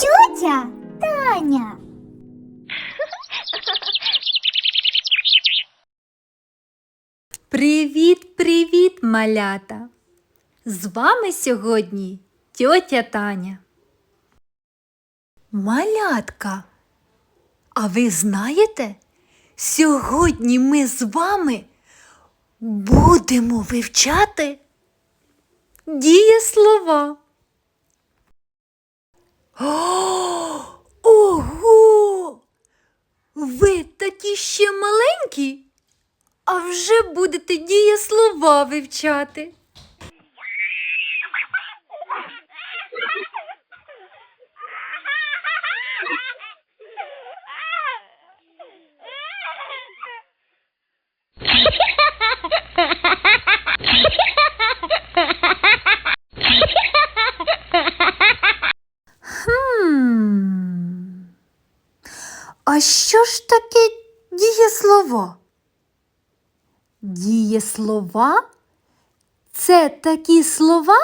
Тьотя Таня. Привіт, привіт, малята! З вами сьогодні тьотя Таня. Малятка. А ви знаєте, сьогодні ми з вами будемо вивчати дієслова. Ого! Ви такі ще маленькі? А вже будете дієслова вивчати. Хм. А що ж таке дієслова? Дієслова це такі слова,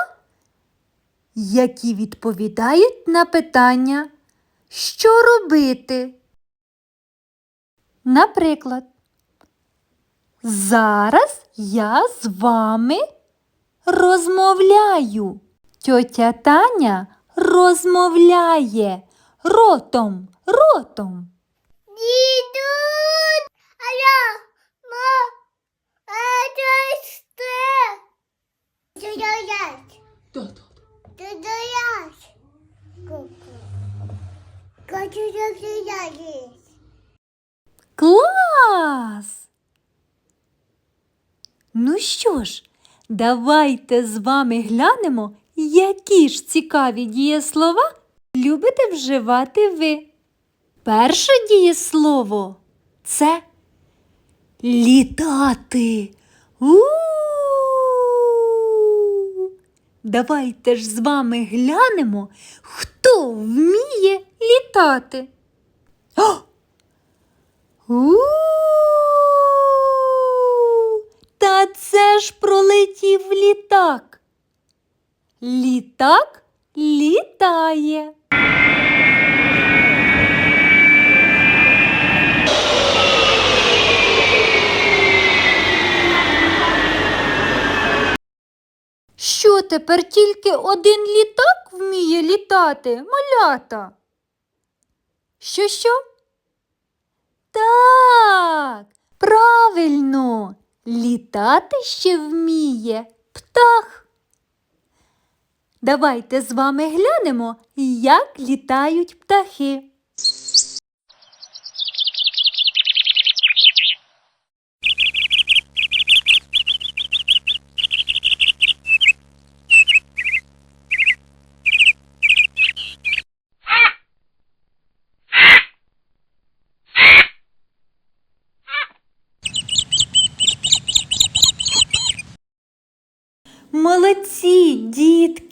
які відповідають на питання, що робити. Наприклад, зараз я з вами розмовляю. Тьотя Таня розмовляє ротом, ротом. Дідусь, а я ма, Клас! Ну що ж, давайте з вами глянемо, які ж цікаві дієслова любите вживати ви. Перше дієслово це літати. У-у-у! Давайте ж з вами глянемо, хто вміє літати. О! У, Та це ж пролетів літак. Літак літає. Що тепер тільки один літак вміє літати, малята? Що що? Так, правильно, літати ще вміє птах. Давайте з вами глянемо, як літають птахи. Молодці,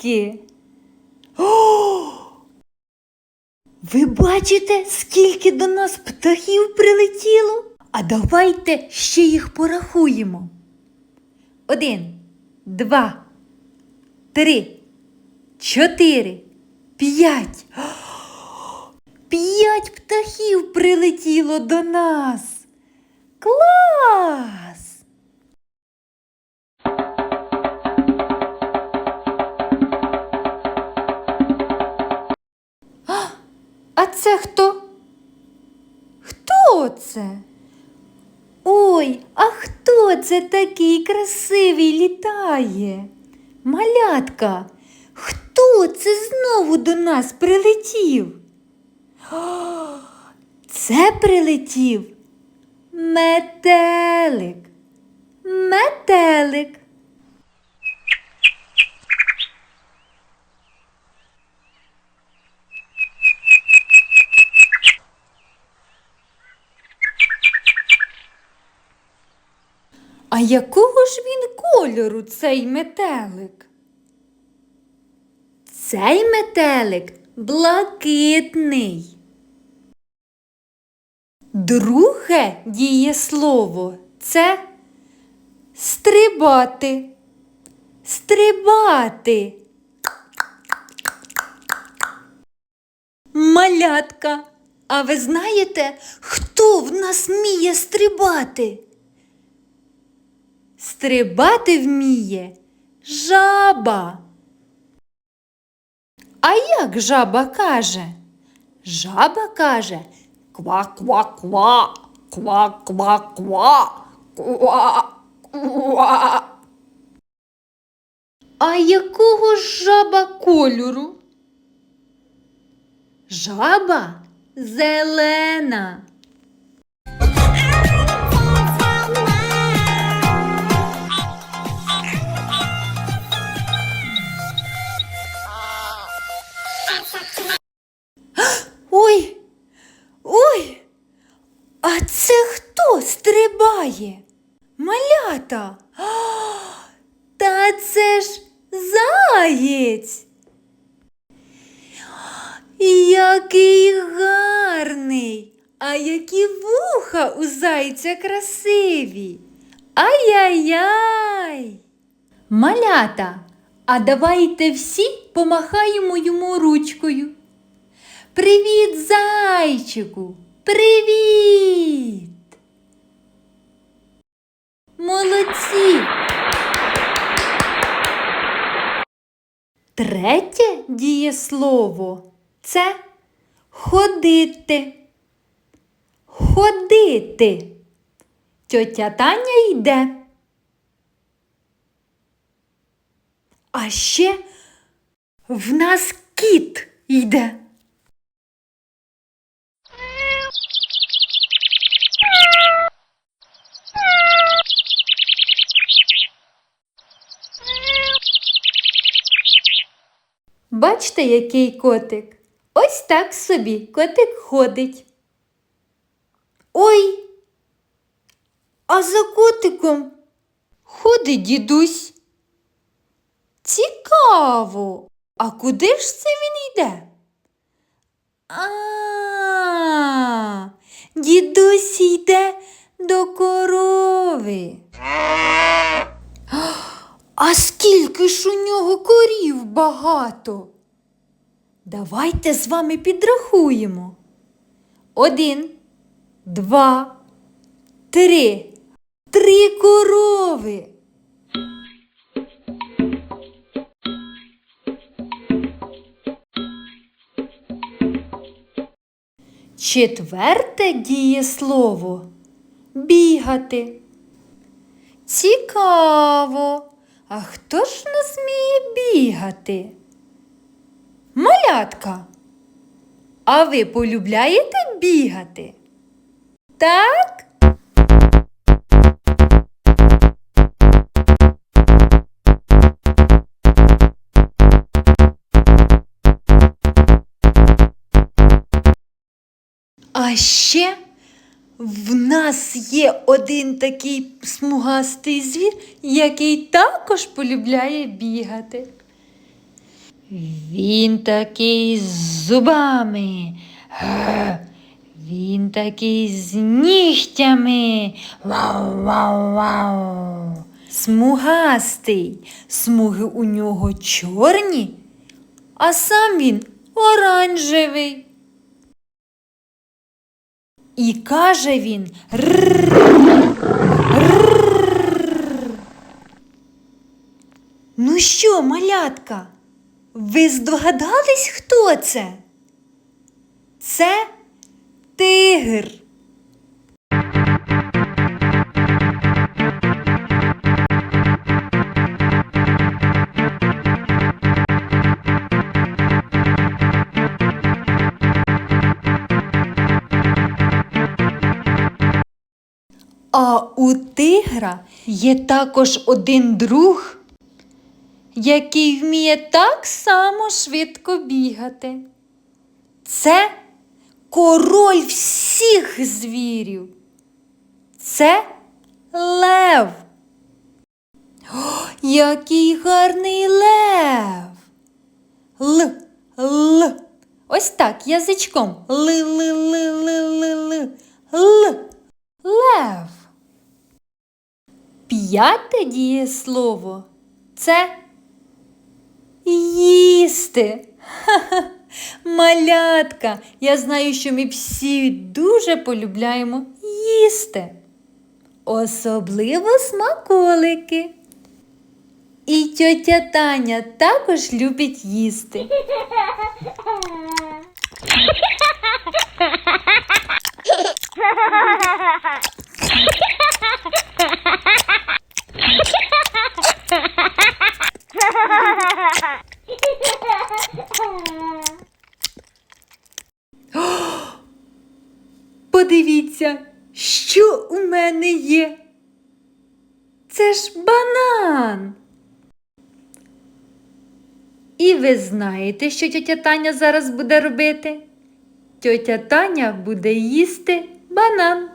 дітки. О! Ви бачите, скільки до нас птахів прилетіло? А давайте ще їх порахуємо. Один, два, три, чотири, п'ять. П'ять птахів прилетіло до нас. Клас! А це хто? Хто це? Ой, а хто це такий красивий літає? Малятка, хто це знову до нас прилетів? Це прилетів метелик. Метелик. А якого ж він кольору цей метелик? Цей метелик блакитний. Друге дієслово це стрибати. Стрибати. Малятка, а ви знаєте, хто в нас вміє стрибати? Стрибати вміє жаба. А як жаба каже? Жаба каже ква-ква-ква, ква-ква-ква, ква-ква. А якого ж жаба кольору? Жаба зелена. Стрибає? Малята. А, Та це ж заєць. Який гарний, а які вуха у зайця красиві. Ай-яй-яй. Малята, а давайте всі помахаємо йому ручкою. Привіт, зайчику! Привіт! Молодці! Третє дієслово це ходити. Ходити. Тьотя Таня йде. А ще в нас кіт йде. Бачите, який котик? Ось так собі котик ходить. Ой, а за котиком ходить дідусь. Цікаво. А куди ж це він йде? А, дідусь йде до корови. А скільки ж у нього корів багато? Давайте з вами підрахуємо. Один, два, три. Три корови. Четверте дієслово бігати. Цікаво. А хто ж не зміє бігати? Малятка. А ви полюбляєте бігати? Так? А ще в нас є один такий смугастий звір, який також полюбляє бігати. Він такий з зубами, він такий з нігтями. Вау, вау, вау. Смугастий, смуги у нього чорні, а сам він оранжевий. І каже він Ну що, малятка, ви здогадались, хто це? Це тигр. А у тигра є також один друг, який вміє так само швидко бігати. Це король всіх звірів. Це лев. О, який гарний лев. Л, л. Ось так язичком. Ли, ли, ли, ли, ли, ли. Л. Лев. П'яте дієслово це їсти. Ха-ха. Малятка, я знаю, що ми всі дуже полюбляємо їсти. Особливо смаколики. І тьотя Таня також любить їсти. Подивіться, що у мене є. Це ж банан. І ви знаєте, що тьотя Таня зараз буде робити? Тьотя Таня буде їсти банан.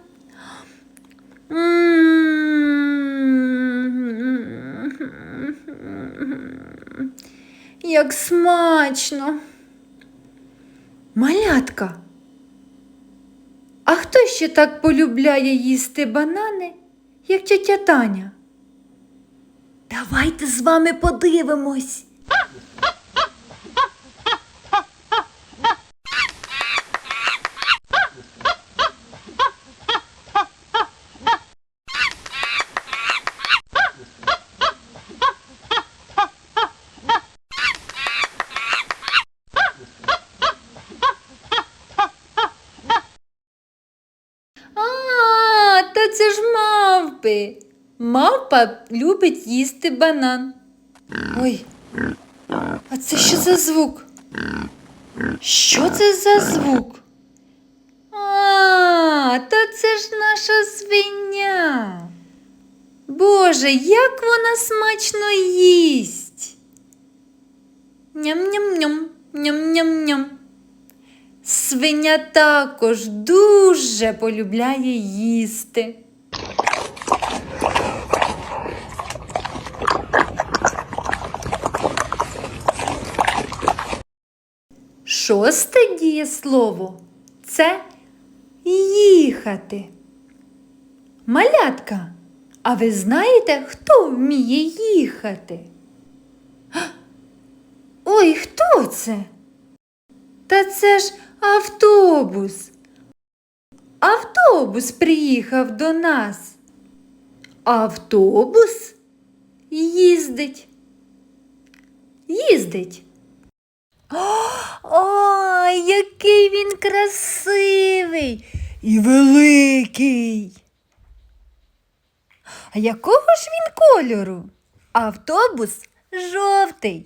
Як смачно. Малятка. А хто ще так полюбляє їсти банани, як тьотя Таня? Давайте з вами подивимось. А, та це ж мавпи. Мавпа любить їсти банан. Ой, а це що за звук? Що це за звук? А, та це ж наша свиня. Боже, як вона смачно їсть. Ням-ням-ням, ням-ням-ням. Свиня також дуже полюбляє їсти. Шосте дієслово це їхати. Малятка, а ви знаєте, хто вміє їхати? Ой, хто це? Та це ж автобус. Автобус приїхав до нас. Автобус їздить. Їздить. Який він красивий і великий. А якого ж він кольору? Автобус жовтий.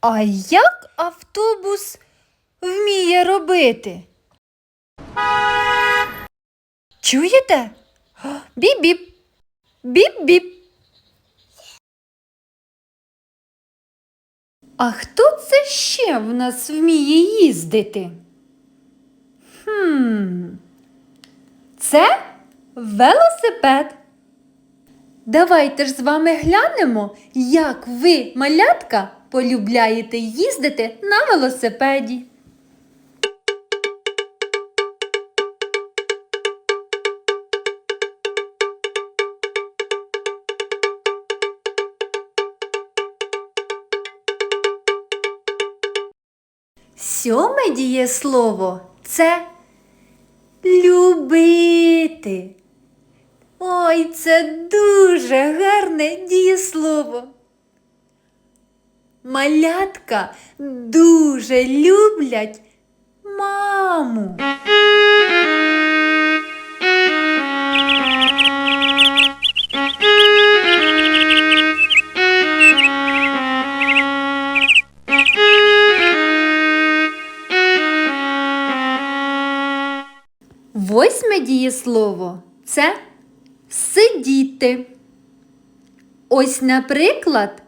А як автобус вміє робити? Чуєте? Біп-біп. Біп-біп. А хто це ще в нас вміє їздити? Хм. Це велосипед. Давайте ж з вами глянемо, як ви, малятка, полюбляєте їздити на велосипеді. Сьоме дієслово це любити. Ой, це дуже гарне дієслово. Малятка дуже люблять маму. Восьме дієслово це сидіти. Ось, наприклад,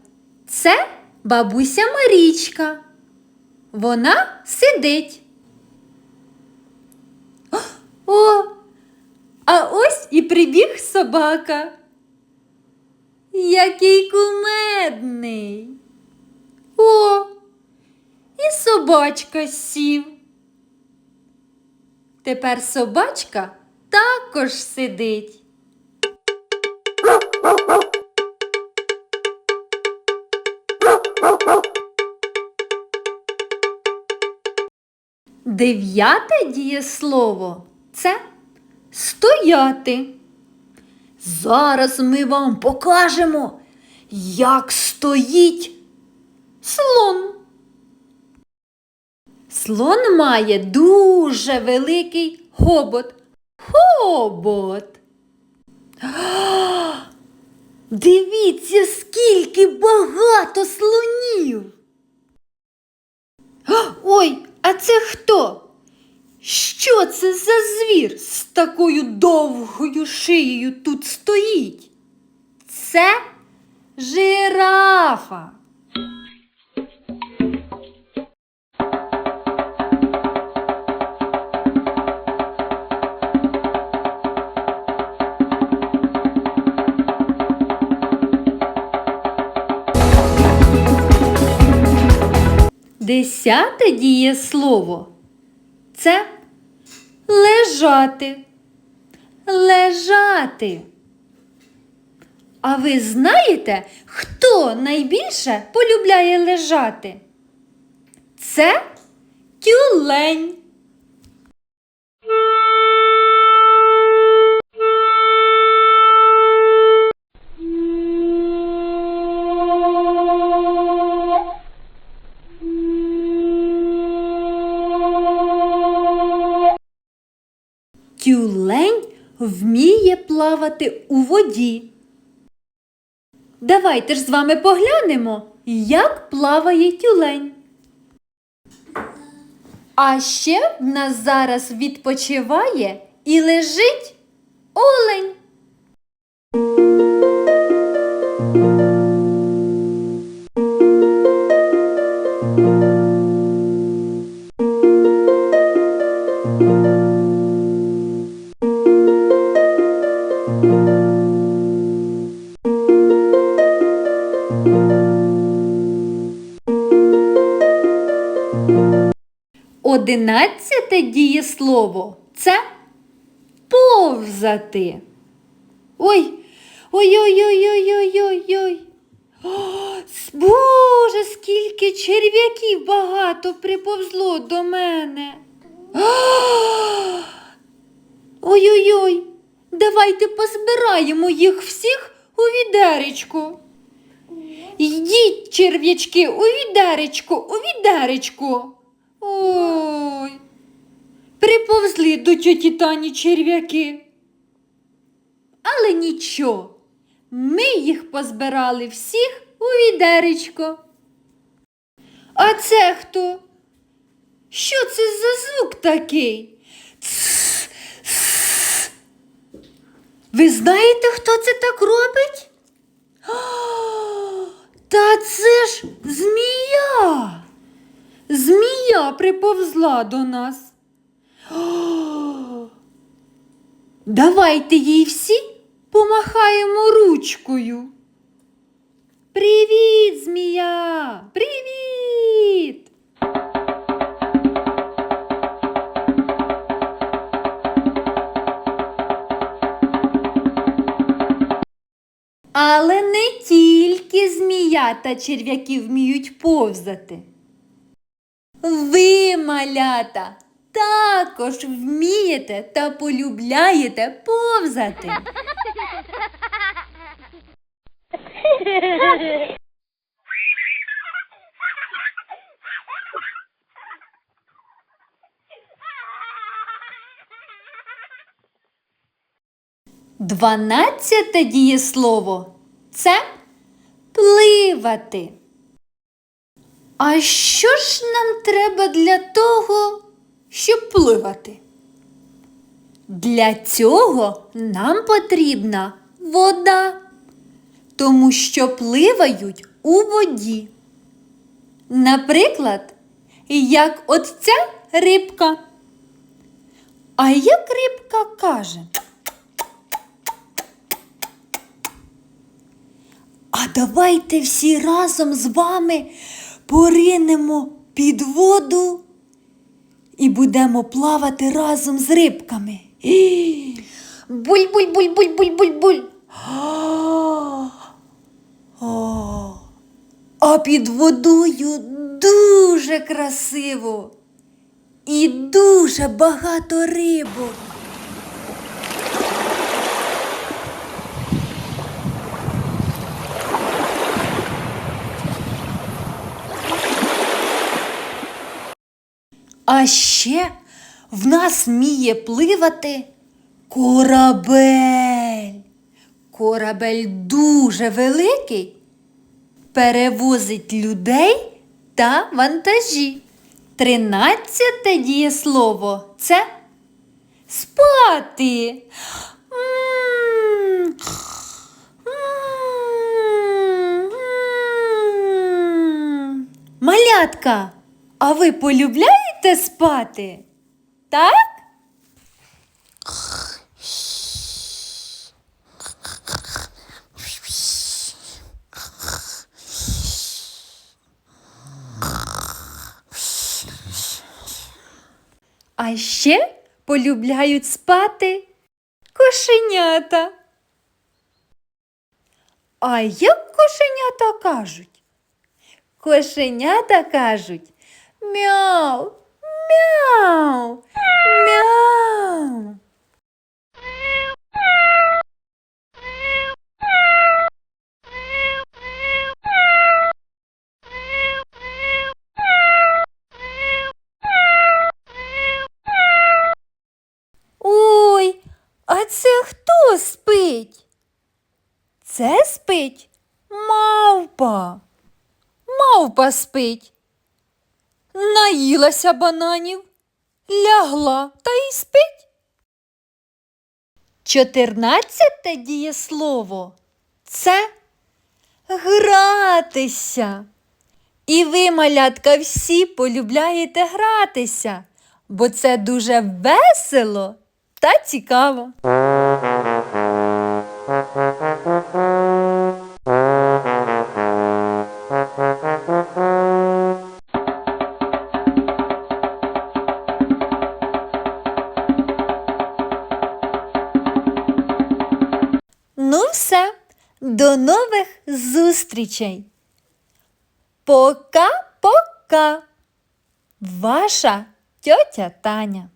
це бабуся Марічка. Вона сидить. О, а ось і прибіг собака. Який кумедний. О, і собачка сів. Тепер собачка також сидить. Дев'яте дієслово це стояти. Зараз ми вам покажемо, як стоїть слон. Слон має дуже великий хобот. Хобот. Дивіться, скільки багато слонів. Ой, а це хто? Що це за звір з такою довгою шиєю тут стоїть? Це жирафа. Десяте дієслово це лежати. Лежати. А ви знаєте, хто найбільше полюбляє лежати? Це тюлень. Плавати у воді. Давайте ж з вами поглянемо, як плаває тюлень. А ще в нас зараз відпочиває і лежить олень. Одинадцяте дієслово це повзати. Ой, ой-ой-ой-ой-ой-ой-ой. Боже, скільки черв'яків багато приповзло до мене. Ой-ой-ой, давайте позбираємо їх всіх у відеречку. Йдіть, черв'ячки, у відеречку, у відеречку. Ой. Приповзли до тьоті Тані черв'яки. Але нічого, ми їх позбирали всіх у відеречко. А це хто? Що це за звук такий? Тс. Ви знаєте, хто це так робить? А, Та це ж змія. Змія приповзла до нас. Давайте їй всі помахаємо ручкою. Привіт, змія! Привіт! Але не тільки змія та черв'яки вміють повзати. Ви, малята, також вмієте та полюбляєте повзати. Дванадцяте дієслово це пливати. А що ж нам треба для того, щоб пливати? Для цього нам потрібна вода, тому що пливають у воді. Наприклад, як от ця рибка. А як рибка каже? А давайте всі разом з вами поринемо під воду і будемо плавати разом з рибками. Буль-буль-буль-буль-буль-буль-буль. А під водою дуже красиво. і дуже багато рибок. А ще в нас вміє пливати корабель. Корабель дуже великий, перевозить людей та вантажі. Тринадцяте дієслово це спати. Малятка, а ви полюбляєте спати? Так? А ще полюбляють спати кошенята. А як кошенята кажуть? Кошенята кажуть мяу, мяу, мяу. Ой, а це хто спить? Це спить мавпа. Мавпа спить. Наїлася бананів, лягла та й спить. Чотирнадцяте дієслово це гратися. І ви, малятка, всі полюбляєте гратися, бо це дуже весело та цікаво. Нових зустрічей. Пока-пока. Ваша тьотя Таня.